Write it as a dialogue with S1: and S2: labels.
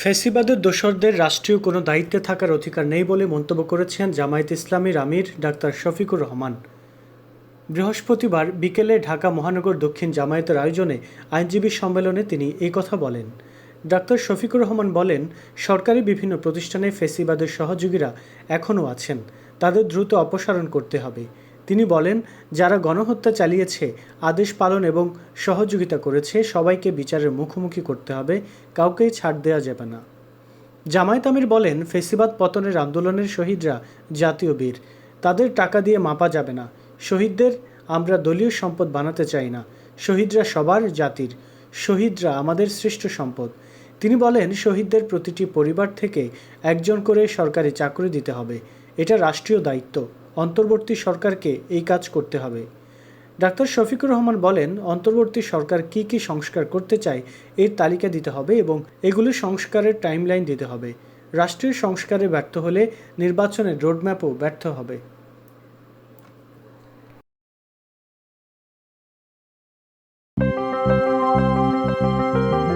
S1: ফেসিবাদের দোসরদের রাষ্ট্রীয় কোনো দায়িত্বে থাকার অধিকার নেই বলে মন্তব্য করেছেন জামায়াত ইসলামীর আমির ডাক্তার শফিকুর রহমান। বৃহস্পতিবার বিকেলে ঢাকা মহানগর দক্ষিণ জামায়াতের আয়োজনে আইনজীবী সম্মেলনে তিনি এই কথা বলেন। ডাক্তার শফিকুর রহমান বলেন, সরকারি বিভিন্ন প্রতিষ্ঠানে ফেসিবাদের সহযোগীরা এখনও আছেন। তাদের দ্রুত অপসারণ করতে হবে। তিনি বলেন, যারা গণহত্যা চালিয়েছে, আদেশ পালন এবং সহযোগিতা করেছে, সবাইকে বিচারের মুখোমুখি করতে হবে, কাউকেই ছাড় দেওয়া যাবে না। জামায়াত আমির বলেন, ফেসিবাদ পতনের আন্দোলনের শহীদরা জাতীয় বীর। তাদের টাকা দিয়ে মাপা যাবে না। শহীদদের আমরা দলীয় সম্পদ বানাতে চাই না। শহীদরা সবার জাতির। শহীদরা আমাদের শ্রেষ্ঠ সম্পদ। তিনি বলেন, শহীদদের প্রতিটি পরিবার থেকে একজন করে সরকারি চাকরি দিতে হবে। এটা রাষ্ট্রীয় দায়িত্ব। অন্তর্বর্তী সরকারকে এই কাজ করতে হবে। ডাক্তার শফিকুর রহমান বলেন, অন্তর্বর্তী সরকার কি কি সংস্কার করতে চায় এর তালিকা দিতে হবে এবং এগুলো সংস্কারের টাইমলাইন দিতে হবে। রাষ্ট্রীয় সংস্কারে ব্যর্থ হলে নির্বাচনের রোডম্যাপও ব্যর্থ হবে। thank you